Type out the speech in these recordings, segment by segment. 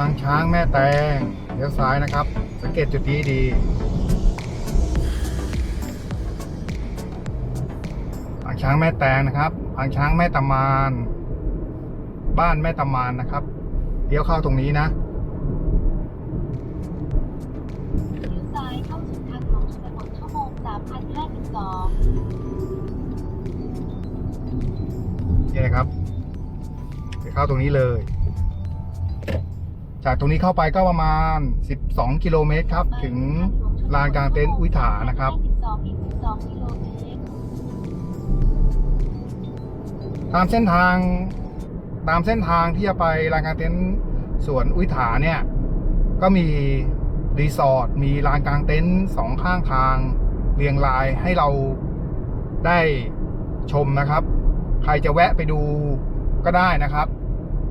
างช้างแม่แตงเลี้ยวซ้ายนะครับ สังเกตจุดนี้ดีปางช้างแม่แตงนะครับปางช้างแม่ตะมาน บ้านแม่ตะมานนะครับเลี้ยวเข้าตรงนี้นะเลี้ยวซ้ายเข้าสู่ทางหลวงชนบทชั่วโมง3052นี่นะครับไปเข้าตรงนี้เลย จากตรงนี้เข้าไปก็ประมาณ 12 กิโลเมตรครับ ถึงลานกลางเต็นท์อุยถานะครับ ตามเส้นทางตามเส้นทางที่จะไปลานกลางเต็นท์สวนอุยถาเนี่ย ก็มีรีสอร์ทมีลานกลางเต็นท์สองข้างทางเรียงรายให้เราได้ชมนะครับ ใครจะแวะไปดูก็ได้นะครับ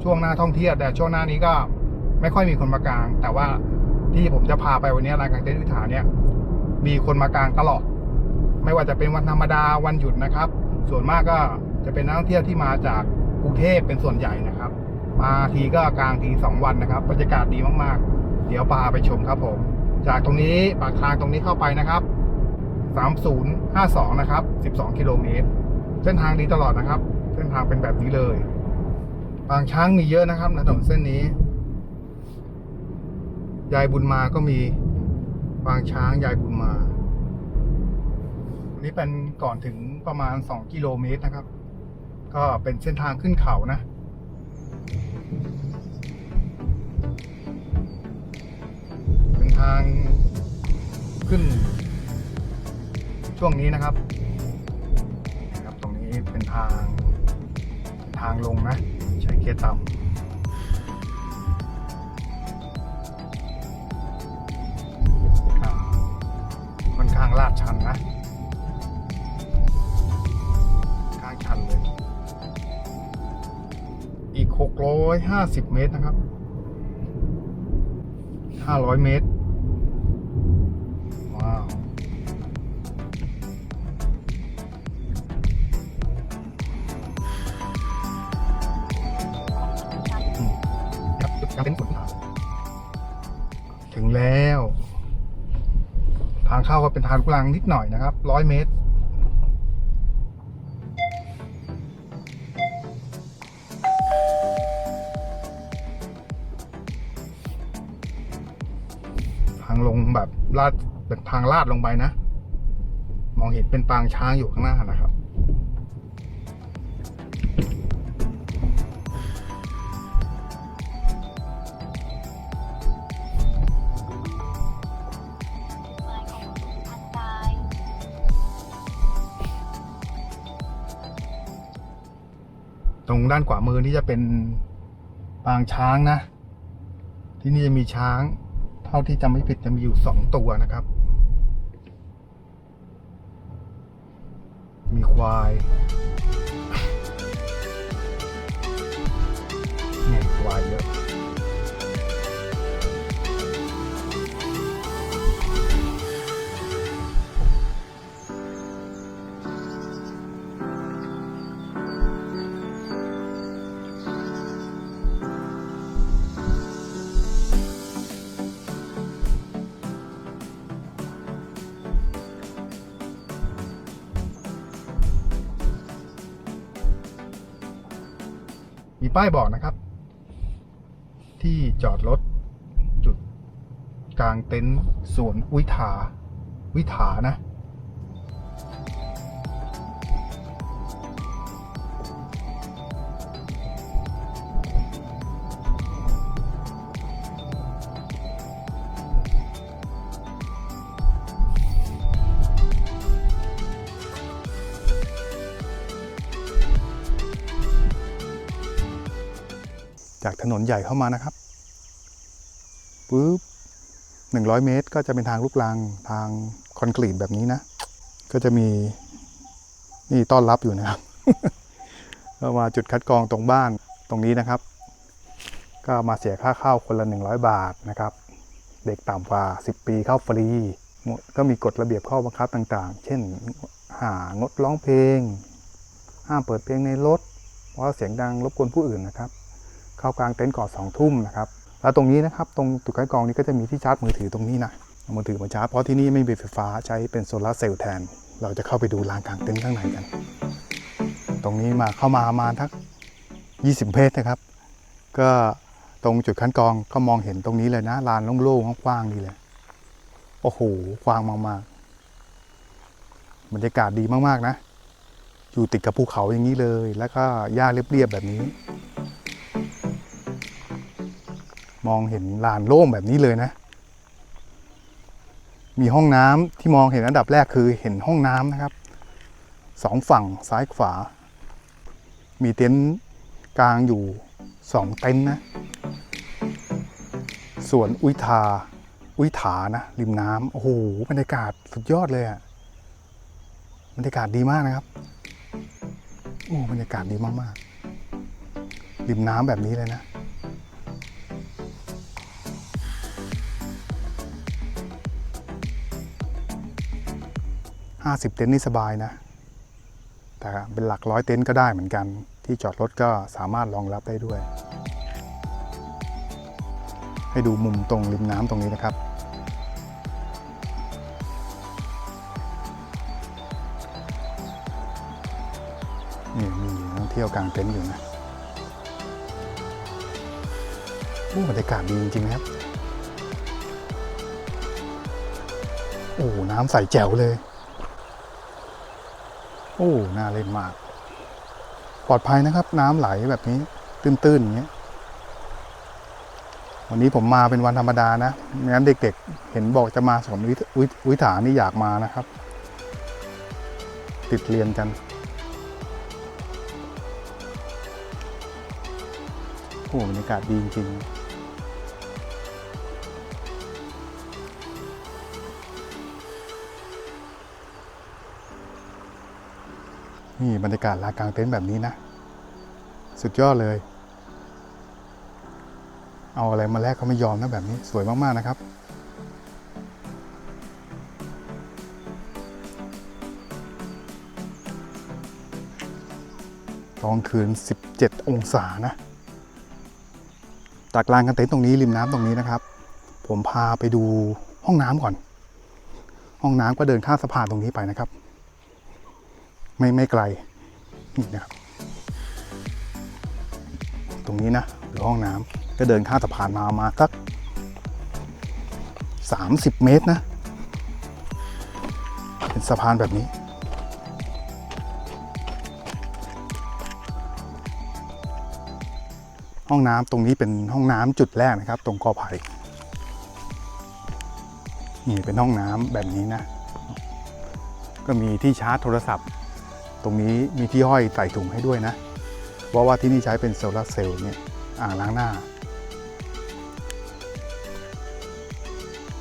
ช่วงหน้าท่องเที่ยวแต่ช่วงหน้านี้ก็ ไม่ค่อยมีคนมากาง แต่ว่าที่ผมจะพาไปวันนี้ลานกลางเต็นท์อุยถาเนี่ย มีคนมากางตลอด ไม่ว่าจะเป็นวันธรรมดาวันหยุดนะครับ ส่วนมากก็จะเป็นนักท่องเที่ยวที่มาจากกรุงเทพเป็นส่วนใหญ่นะครับ มาทีก็กลางทีสองวันนะครับบรรยากาศดีมากๆ เดี๋ยวพาไปชมครับผม จากตรงนี้ปากทางตรงนี้เข้าไปนะครับ 3052 นะครับ 12 กิโลเมตร เส้นทางดีตลอดนะครับ เส้นทางเป็นแบบนี้เลยปางช้างมีเยอะนะครับถนนเส้นนี้ ยายบุญมาก็มีปางช้างยายบุญมานนี้เป็นก่อนถึงประมาณ 2 กิโลเมตรนะครับ ก็เป็นเส้นทางขึ้นเขานะ เป็นทางขึ้น ช่วงนี้นะครับนะครับ ตรงนี้เป็นทางทางลงนะ ใช้เกียร์ต่ำ 650 เมตรนะครับ 500 เมตร ว้าว ครับจุดกางเต็นท์ฝนทางถึงแล้ว ทางเข้าก็เป็นทางกรังนิดหน่อยนะครับ 100 เมตร ลาดเป็นทางลาดลงไปนะ มองเห็นเป็นปางช้างอยู่ข้างหน้านะครับ ตรงด้านขวามือนี่จะเป็นปางช้างนะ ที่นี่จะมีช้าง ท่าที่จำไม่ผิดจะมีอยู่สองตัวนะครับ มีควายเนี่ย ป้ายบอกนะครับ ที่จอดรถจุดกลางเต็นท์สวนวิถาวิถานะ จากถนนใหญ่เข้ามานะครับปุ๊บหนึ่งร้อยเมตร ก็จะเป็นทางลูกรังทางคอนกรีตแบบนี้นะ ก็จะมีนี่ต้อนรับอยู่นะครับก็มาจุดคัดกรองตรงบ้านตรงนี้นะครับ ก็มาเสียค่าเข้าคนละ 100 บาทนะครับ เด็กต่ำกว่า 10 ปีเข้าฟรี ก็มีกฎระเบียบข้อบังคับต่างๆ เช่นหางดร้องเพลง ห้ามเปิดเพลงในรถ เพราะเสียงดังรบกวนผู้อื่นนะครับ เข้ากลางเต็นท์ก่อนสองทุ่มนะครับแล้วตรงนี้นะครับตรงจุดคัดกรองนี้ก็จะมีที่ชาร์จมือถือตรงนี้นะมือถือมาชาร์จเพราะที่นี่ไม่มีไฟฟ้าใช้เป็นโซลาร์เซลล์แทน เราจะเข้าไปดูลานกลางเต็นท์ข้างในกัน ตรงนี้มาเข้ามาประมาณทัก 20 เมตรนะครับ ก็ตรงจุดคัดกรองก็มองเห็นตรงนี้เลยนะลานโล่งๆกว้างๆนี่เลยโอ้โหกว้างมากๆบรรยากาศดีมากๆนะ อยู่ติดกับภูเขาอย่างนี้เลย แล้วก็หญ้าเรียบๆแบบนี้ มองเห็นลานโล่งแบบนี้เลยนะ มีห้องน้ำที่มองเห็นอันดับแรกคือเห็นห้องน้ำนะครับสองฝั่งซ้ายขวา มีเต็นท์กลางอยู่สองเต็นท์นะ ส่วนอุยทาอุยถานะริมน้ำโอ้โหบรรยากาศสุดยอดเลยอะบรรยากาศดีมากนะครับโอ้บรรยากาศดีมากๆริมน้ำแบบนี้เลยนะ ห้าสิบเต็นท์นี่สบายนะ แต่เป็นหลักร้อยเต็นท์ก็ได้เหมือนกัน ที่จอดรถก็สามารถรองรับได้ด้วย ให้ดูมุมตรงริมน้ำตรงนี้นะครับ นี่มีนักท่องเที่ยวกลางเต็นท์อยู่นะโอ้บรรยากาศดีจริงๆนะครับ โอ้ น้ำใสแจ๋วเลย อ้น่าเล่นมาก ปลอดภัยนะครับ น้ำไหลแบบนี้ ตื้นๆอย่างเงี้ย วันนี้ผมมาเป็นวันธรรมดานะไม่งั้นเด็กๆ เห็นบอกจะมาสอนวิวิวิถานี่อยากมานะครับ ติดเรียนกันโอ้บรรยากาศดีจริงๆ นี่บรรยากาศลานกลางเต็นท์แบบนี้นะ สุดยอดเลย เอาอะไรมาแลกเขาไม่ยอมนะแบบนี้สวยมากๆนะครับ ตอนคืน 17 องศานะจากลานกันเต็นท์ตรงนี้ริมน้ำตรงนี้นะครับ ผมพาไปดูห้องน้ำก่อน ห้องน้ำก็เดินข้ามสะพานตรงนี้ไปนะครับ ไม่ไม่ไกลนี่นะครับตรงนี้นะหรือห้องน้ำก็เดินข้ามสะพานมามาสัก 30 เมตรนะ เป็นสะพานแบบนี้ ห้องน้ำตรงนี้เป็นห้องน้ำจุดแรกนะครับ ตรงกอไผ่นี่เป็นห้องน้ำแบบนี้นะ ก็มีที่ชาร์จโทรศัพท์ ตรงนี้มีที่ห้อยใส่ถุงให้ด้วยนะเพราะว่าที่นี่ใช้เป็นโซลาร์เซลล์เนี่ยอ่างล้างหน้า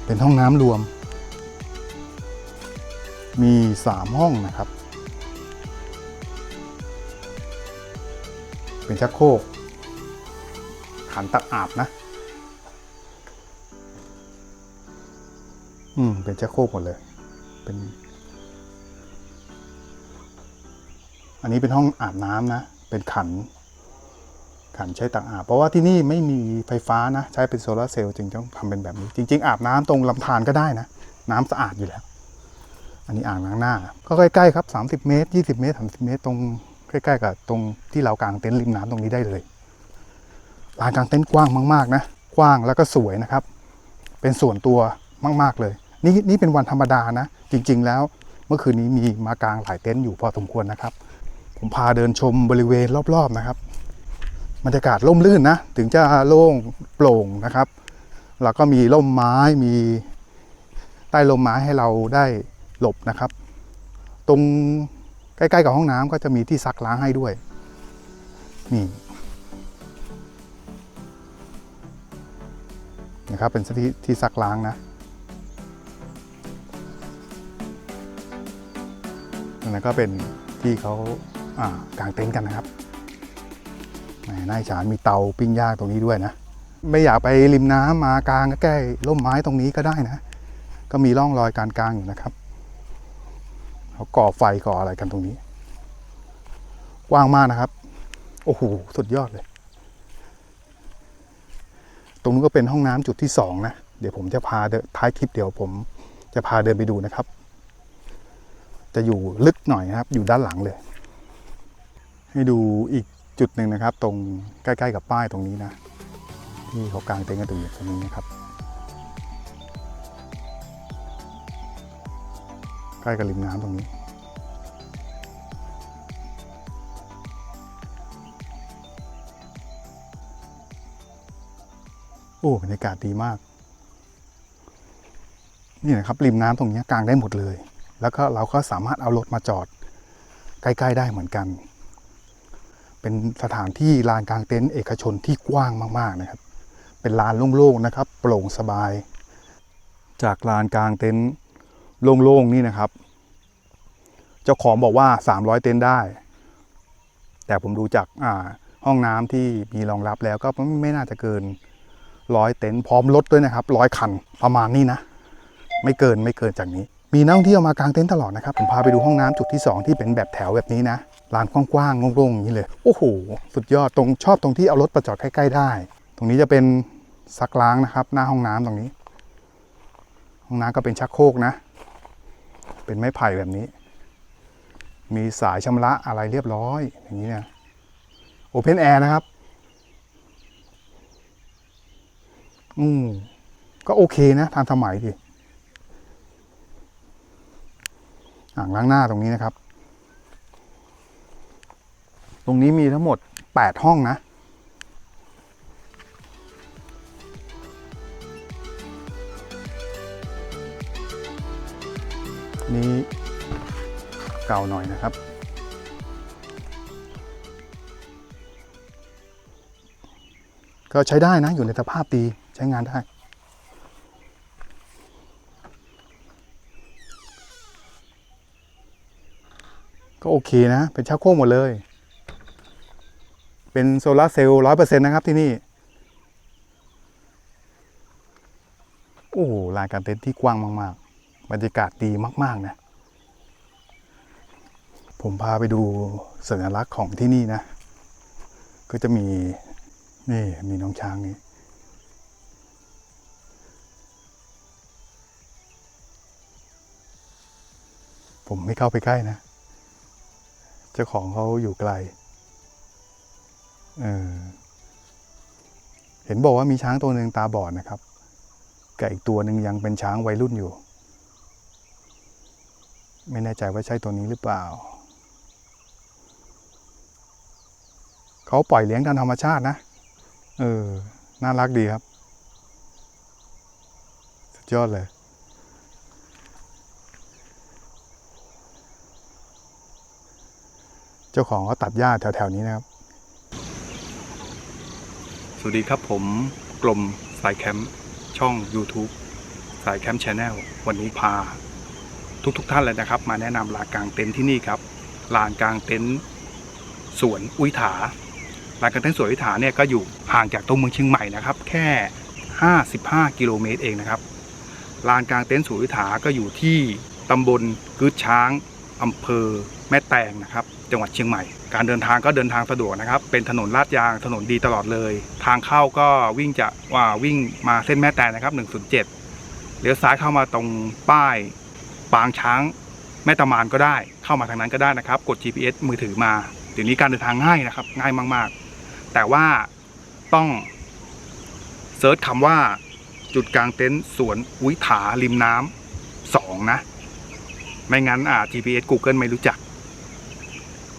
เป็นห้องน้ำรวม มี 3 ห้องนะครับ เป็นชักโครกขันตักอาบนะ อืม เป็นชักโครกหมดเลย เป็น อันนี้เป็นห้องอาบน้ำนะ เป็นขัน ขันใช้ตักอาบ เพราะว่าที่นี่ไม่มีไฟฟ้านะ ใช้เป็นโซลาร์เซลล์จึงต้องทำเป็นแบบนี้ จริง ๆ อาบน้ำตรงลำธารก็ได้นะ น้ำสะอาดอยู่แล้ว อันนี้อ่างล้างหน้า ก็ใกล้ๆครับ 30 เมตร 20 เมตร 30 เมตร ตรงใกล้ๆกับตรงที่เรากางเต็นท์ริมน้ำตรงนี้ได้เลย ลานกางเต็นท์กว้างมากๆนะ กว้างแล้วก็สวยนะครับ เป็นส่วนตัวมากๆเลย นี่นี่เป็นวันธรรมดานะ จริง ๆ แล้วเมื่อคืนนี้มีมากางหลายเต็นท์อยู่พอสมควรนะครับ ผมพาเดินชมบริเวณรอบๆนะครับบรรยากาศร่มรื่นนะ ถึงจะโล่งโปร่งนะครับ แล้วก็มีร่มไม้มีใต้ร่มไม้ให้เราได้หลบนะครับ ตรงใกล้ๆกับห้องน้ำก็จะมีที่ซักล้างให้ด้วย นี่นะครับเป็นที่ที่ซักล้างนะนนั้นก็เป็นที่เขา กางเต็นท์กันนะครับนายฉานมีเตาปิ้งย่างตรงนี้ด้วยนะ ไม่อยากไปริมน้ำมากลางใกล้ร่มไม้ตรงนี้ก็ได้นะ ก็มีร่องรอยการกลางอยู่นะครับเขาก่อไฟก่ออะไรกันตรงนี้ กว้างมากนะครับ โอ้โหสุดยอดเลย ตรงนู้นก็เป็นห้องน้ำจุดที่สองนะเดี๋ยวผมจะพาท้ายคลิปเดี๋ยวผมจะพาเดินไปดูนะครับ จะอยู่ลึกหน่อยนะครับ อยู่ด้านหลังเลย ให้ดูอีกจุดหนึ่งนะครับ ตรงใกล้ ๆ กับป้ายตรงนี้นะ ที่เขากางเต็นท์กันตรงตรงนี้นะครับ ใกล้กับริมน้ำตรงนี้โอ้บรรยากาศดีมาก นี่นะครับริมน้ำตรงนี้กางได้หมดเลย แล้วก็เราก็สามารถเอารถมาจอด ใกล้ ๆ ได้เหมือนกัน เป็นสถานที่ลานกลางเต็นท์เอกชนที่กว้างมากๆนะครับ เป็นลานโล่งๆนะครับ โปร่งสบาย จากลานกลางเต็นท์โล่งๆนี่นะครับ เจ้าของบอกว่า 300 เต็นท์ได้ แต่ผมดูจากาห้องน้ำที่มีรองรับแล้วก็ไม่น่าจะเกินร้อยเต็นท์พร้อมรถด้วยนะครับร้อยคันประมาณนี้นะ ไม่เกินไม่เกินจากนี้ มีนักท่องเที่ยวมากางเต็นท์ตลอดนะครับ ผมพาไปดูห้องน้ำจุดที่ 2 ที่เป็นแบบแถวแบบนี้นะ ลานกว้างๆโล่งๆอย่างนี้เลย โอ้โห สุดยอดตรงชอบตรงที่เอารถมาจอดใกล้ๆได้ ตรงนี้จะเป็นซักล้างนะครับ หน้าห้องน้ำตรงนี้ ห้องน้ำก็เป็นชักโครกนะ เป็นไม้ไผ่แบบนี้ มีสายชำระอะไรเรียบร้อยอย่างนี้เนี่ยโอเพนแอร์นะครับอืมก็โอเคนะทันสมัยดีอ่างล้างหน้าตรงนี้นะครับ ตรงนี้มีทั้งหมด 8 ห้องนะ นี่เก่าหน่อยนะครับ ก็ใช้ได้นะ อยู่ในสภาพดีใช้งานได้ก็โอเคนะ เป็นชักโครกหมดเลย เป็นโซลาร์เซลล์ร้อยเปอร์เซ็นต์นะครับที่นี่ โอ้หลานการเต็นท์ที่กว้างมากๆ บรรยากาศดีมาก ๆ นะ ผมพาไปดูสัญลักษณ์ของที่นี่นะ ก็จะมี นี่มีน้องช้างนี่ผมไม่เข้าไปใกล้นะ เจ้าของเขาอยู่ไกล เออเห็นบอกว่ามีช้างตัวหนึ่งตาบอดนะครับกับอีกตัวหนึ่งยังเป็นช้างวัยรุ่นอยู่ ไม่แน่ใจว่าใช่ตัวนี้หรือเปล่า เขาปล่อยเลี้ยงตามธรรมชาตินะ เออ น่ารักดีครับ สุดยอดเลยเจ้าของเขาตัดหญ้าแถวๆนี้นะครับ สวัสดีครับผมกลมสายแคมป์ช่อง YouTube สายแคมป์ชาแนลวันนี้พา ทุกๆทท่านเลยนะครับ มาแนะนำลานกลางเต็นท์ที่นี่ครับลานกลางเต็นท์สวนอุยถาลานกลางเต็นท์สวนอุยถาเนี่ยก็อยู่ห่างจากตัวเมืองเชียงใหม่นะครับ แค่ 55 กิโลเมตรเองนะครับลานกลางเต็นท์สวนอุยถาก็อยู่ที่ตำบลกึดช้างอำเภอแม่แตงนะครับ จังหวัดเชียงใหม่ การเดินทางก็เดินทางสะดวกนะครับ เป็นถนนลาดยางถนนดีตลอดเลย ทางเข้าก็วิ่งจะว่าวิ่งมาเส้นแม่แตงนะครับ 107เลี้ยวซ้ายเข้ามาตรงป้ายปางช้างแม่ตะมานก็ได้ เข้ามาทางนั้นก็ได้นะครับ กด GPS มือถือมาเดี๋ยวนี้การเดินทางง่ายนะครับ ง่ายมากๆ แต่ว่าต้องเซิร์ชคำว่าจุดกลางเต็นท์สวนอุ้ยถาริมน้ำสองนะ ไม่งั้นอ่า GPS Google ไม่รู้จัก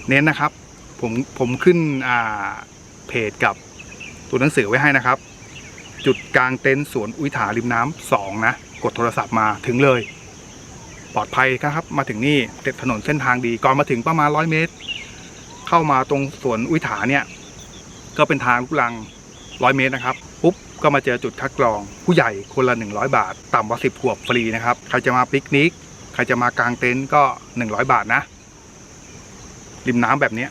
เน้นนะครับ ผมผมขึ้นอ่าเพจกับตัวหนังสือไว้ให้นะครับ จุดกลางเต็นท์สวนอุยถาริมน้ำสองนะ กดโทรศัพท์มาถึงเลย ปลอดภัยครับ มาถึงนี่เต็ดถนนเส้นทางดีก่อนมาถึงประมาณร้อยเมตร เข้ามาตรงสวนอุยถาเนี่ย ก็เป็นทางลูกลังร้อยเมตรนะครับปุ๊บก็มาเจอจุดคัดกรอง ผู้ใหญ่คนละ 100 บาท ต่ำกว่าสิบขวบฟรีนะครับ ใครจะมาปิกนิก ใครจะมากางเต็นท์ก็ 100 บาทนะ ริมน้ำแบบเนี้ย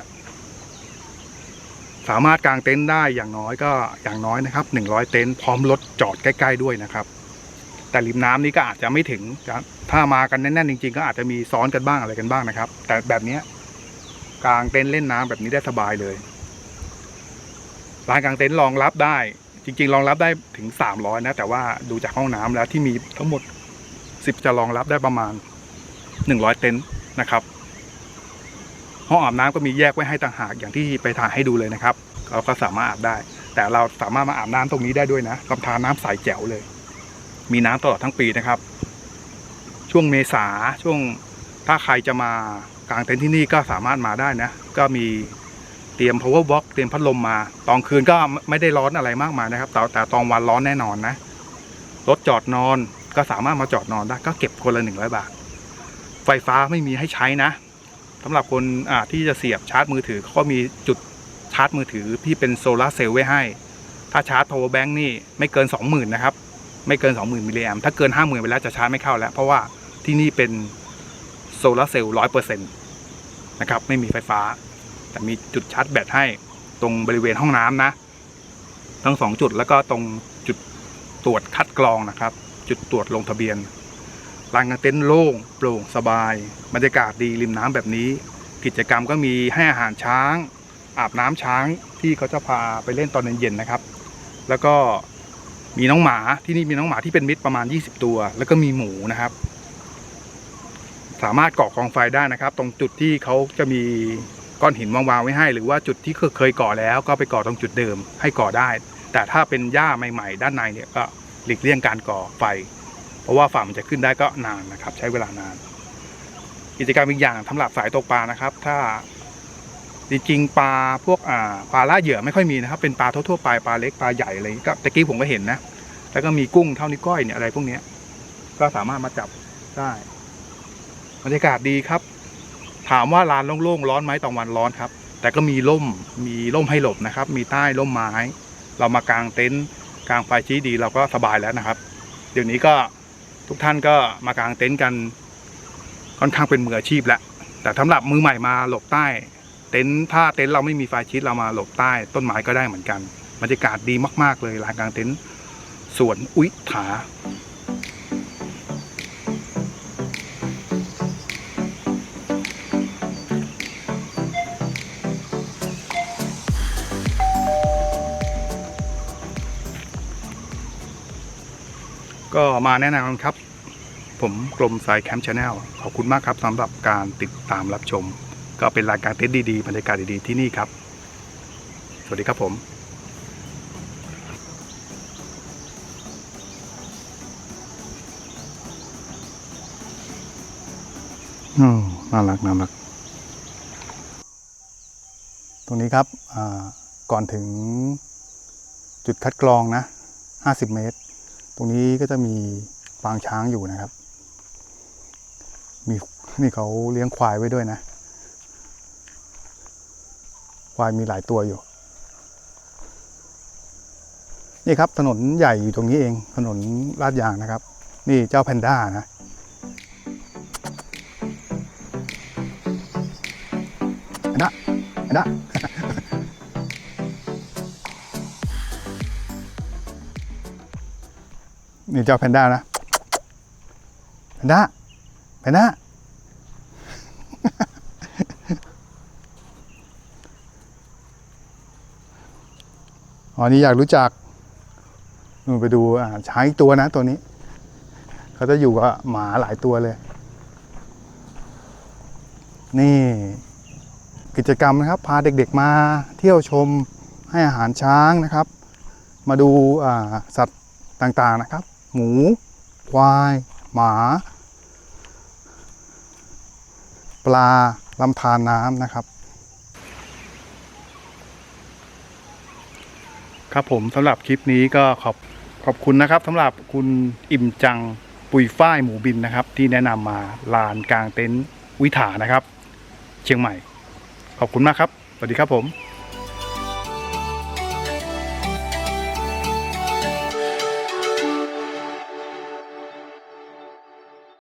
สามารถกางเต็นท์ได้อย่างน้อยก็อย่างน้อยนะครับหนึ่งร้อยเต็นท์พร้อมรถจอดใกล้ ๆ ด้วยนะครับ แต่ริมน้ำนี้ก็อาจจะไม่ถึงถ้ามากันแน่นๆจริง ๆ ก็อาจจะมีซ้อนกันบ้างอะไรกันบ้างนะครับ แต่แบบเนี้ยกางเต็นท์เล่นน้ำแบบนี้ได้สบายเลยลานกางเต็นท์รองรับได้ จริง ๆ รองรับได้ถึง300นะ แต่ว่าดูจากห้องน้ำแล้วที่มีทั้งหมด10จะรองรับได้ประมาณ100เต็นท์นะครับ ห้องอาบน้ำก็มีแยกไว้ให้ต่างหากอย่างที่ไปถ่ายให้ดูเลยนะครับ เราก็สามารถอาบได้ แต่เราสามารถมาอาบน้ำตรงนี้ได้ด้วยนะลำธารน้ำใสแจ๋วเลย มีน้ำตลอดทั้งปีนะครับ ช่วงเมษาช่วงถ้าใครจะมากางเต็นท์ที่นี่ก็สามารถมาได้นะ ก็มีเตรียม power box เตรียมพัดลมมาตอนคืนก็ไม่ได้ร้อนอะไรมากมายนะครับ แต่แต่ตอนวันร้อนแน่นอนนะรถจอดนอนก็สามารถมาจอดนอนได้ ก็เก็บคนละหนึ่งร้อยบาท ไฟฟ้าไม่มีให้ใช้นะ สำหรับคนที่จะเสียบชาร์จมือถือเขาก็มีจุดชาร์จมือถือที่เป็นโซลาร์เซลล์ไว้ให้ ถ้าชาร์จ power bank นี่ไม่เกิน 20,000 นะครับ ไม่เกิน 20,000 มิลลิแอมถ้าเกิน 50,000 ไปแล้วจะชาร์จไม่เข้าแล้ว เพราะว่าที่นี่เป็นโซลาร์เซลล์ร้อยเปอร์เซ็นต์นะครับ ไม่มีไฟฟ้า แต่มีจุดชาร์จแบตให้ตรงบริเวณห้องน้ำนะ ทั้งสองจุดแล้วก็ตรงจุดตรวจคัดกรองนะครับ จุดตรวจลงทะเบียน ลานกางเต็นท์โล่งโปร่งสบาย บรรยากาศดีริมน้ำแบบนี้ กิจกรรมก็มีให้อาหารช้าง อาบน้ำช้างที่เขาจะพาไปเล่นตอนเย็นๆนะครับ แล้วก็มีน้องหมาที่นี่มีน้องหมาที่เป็นมิตรประมาณ 20 ตัว แล้วก็มีหมูนะครับ สามารถก่อกองไฟได้นะครับ ตรงจุดที่เขาจะมีก้อนหินวางๆไว้ให้ หรือว่าจุดที่เคยก่อแล้วก็ไปก่อตรงจุดเดิมให้ก่อได้ แต่ถ้าเป็นหญ้าใหม่ ๆ ด้านในเนี่ยก็หลีกเลี่ยงการก่อไฟ เพราะว่าฝ่ามันจะขึ้นได้ก็นานนะครับ ใช้เวลานาน กิจกรรมอีกอย่างสำหรับสายตกปลานะครับ ถ้าจริงๆปลาพวกอ่าปลาล่าเหยื่อไม่ค่อยมีนะครับ เป็นปลาทั่วๆไปปลาเล็กปลาใหญ่อะไรก็ตะกี้ผมก็เห็นนะแล้วก็มีกุ้งเท่านิ้วก้อยเนี่ยอะไรพวกนี้ก็สามารถมาจับได้บรรยากาศดีครับ ถามว่าลานโล่งๆร้อนไหมตอนวันร้อนครับ แต่ก็มีร่มมีร่มให้หลบนะครับ มีใต้ร่มไม้ เรามากางเต็นท์กางไฟชี้ดีเราก็สบายแล้วนะครับ เดี๋ยวนี้ก็ ทุกท่านก็มากางเต็นท์กันค่อนข้างเป็นมืออาชีพแล้วแต่สำหรับมือใหม่มาหลบใต้ เต็นท์ถ้าเต็นท์เราไม่มีไฟชิดเรามาหลบใต้ ต้นไม้ก็ได้เหมือนกันบรรยากาศดีมาก ๆ เลยลานกลางเต็นท์สวนอุยถา ก็มาแนะนำครับ ผมกลมสายแคมป์ชาแนลขอบคุณมากครับสำหรับการติดตามรับชม ก็เป็นรายการเต็นท์ดีๆบรรยากาศดีๆที่นี่ครับ สวัสดีครับผมน่ารักน่ารัก ตรงนี้ครับก่อนถึงจุดคัดกรองนะ 50 เมตร รงนี้ก็จะมีปางช้างอยู่นะครับ มีนี่เขาเลี้ยงควายไว้ด้วยนะ ควายมีหลายตัวอยู่ นี่ครับถนนใหญ่อยู่ตรงนี้เอง ถนนลาดยางนะครับ นี่เจ้าแพนด้านะนด้าแพนด้ นี่เจ้าแพนด้านะแพนด้าแพนด้าอ๋อนี่อยากรู้จักนู่นไปดูอ่าช้างอีกตัวนะตัวนี้ เขาจะอยู่กับหมาหลายตัวเลย นี่กิจกรรมนะครับ พาเด็กๆมาเที่ยวชมให้อาหารช้างนะครับ มาดูอ่าสัตว์ต่างๆนะครับ หมู ควาย หมา ปลาลำธารน้ำนะครับ ครับผมสำหรับคลิปนี้ก็ขอบขอบคุณนะครับสำหรับคุณอิ่มจังปุยฝ้ายหมูบินนะครับ ที่แนะนำมาลานกลางเต็นท์วิถานะครับ เชียงใหม่ ขอบคุณมากครับ สวัสดีครับผม